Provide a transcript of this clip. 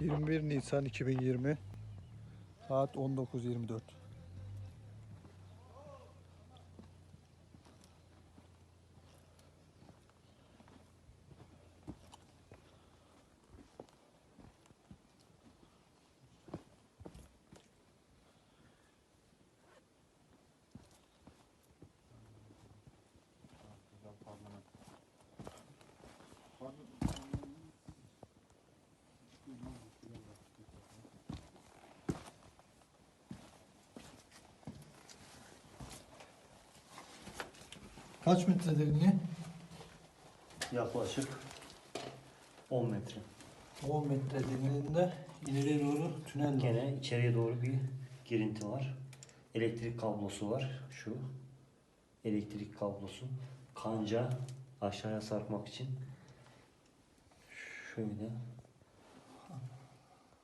21 Nisan 2020 saat 19.24 Kaç metre derinliği? Yaklaşık 10 metre. 10 metre derinliğinde ileriye doğru tünel var. Gene içeriye doğru bir girinti var. Elektrik kablosu var. Şu elektrik kablosu. Kanca aşağıya sarkmak için. Şöyle